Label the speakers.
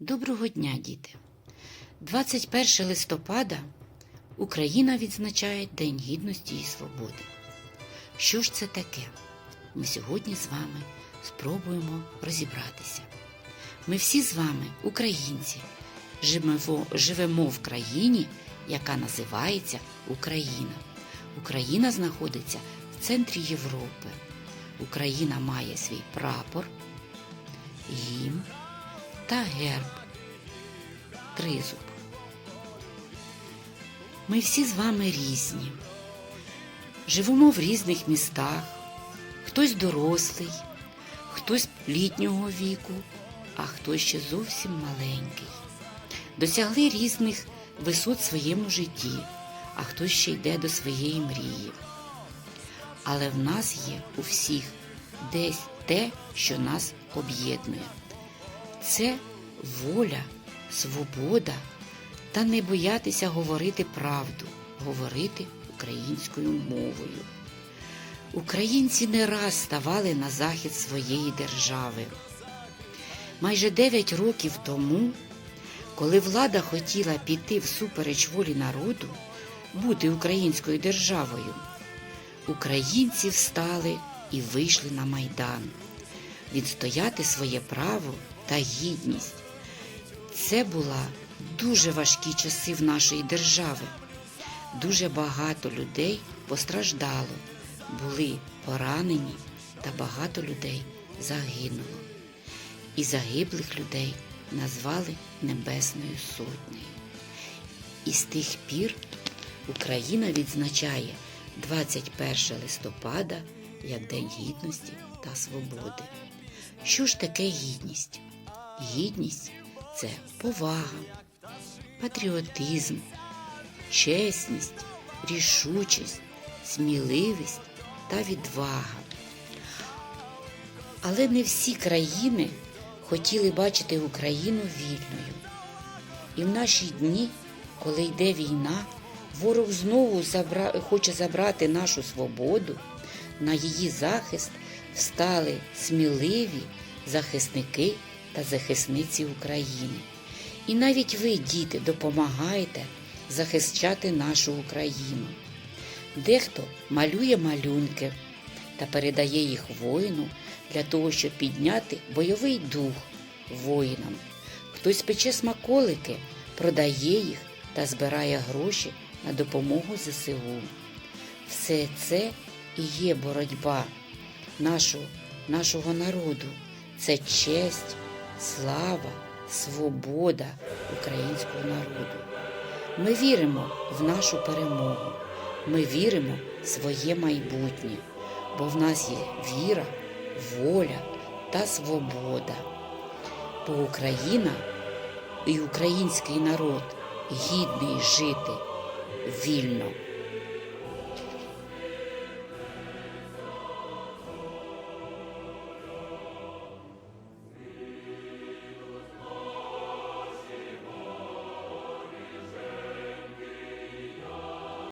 Speaker 1: Доброго дня, діти! 21 листопада Україна відзначає День Гідності і Свободи. Що ж це таке? Ми сьогодні з вами спробуємо розібратися. Ми всі з вами, українці, живемо, в країні, яка називається Україна. Україна знаходиться в центрі Європи. Україна має свій прапор, гімн та герб тризуб. Ми всі з вами різні. Живемо в різних містах, хтось дорослий, хтось літнього віку, а хтось ще зовсім маленький. Досягли різних висот в своєму житті, а хтось ще йде до своєї мрії. Але в нас є у всіх десь те, що нас об'єднує. Це воля, свобода та не боятися говорити правду, говорити українською мовою. Українці не раз ставали на захист своєї держави. Майже 9 років тому, коли влада хотіла піти всупереч волі народу, бути українською державою, українці встали і вийшли на майдан, відстояти своє право та гідність. Це була дуже важкі часи в нашої держави. Дуже багато людей постраждало, були поранені та багато людей загинуло. І загиблих людей назвали Небесною Сотнею. І з тих пір Україна відзначає 21 листопада як День Гідності та Свободи. Що ж таке гідність? Гідність це повага, патріотизм, чесність, рішучість, сміливість та відвага. Але не всі країни хотіли бачити Україну вільною. І в наші дні, коли йде війна, ворог знову забра... хоче забрати нашу свободу, на її захист встали сміливі захисники та захисниці України. І навіть ви, діти, допомагаєте захищати нашу Україну. Дехто малює малюнки та передає їх воїну для того, щоб підняти бойовий дух воїнам. Хтось пече смаколики, продає їх та збирає гроші на допомогу ЗСУ. Все це і є боротьба нашого, нашого народу. Це честь, слава, свобода українського народу. Ми віримо в нашу перемогу. Ми віримо в своє майбутнє, бо в нас є віра, воля та свобода. Бо Україна і український народ гідний жити вільно.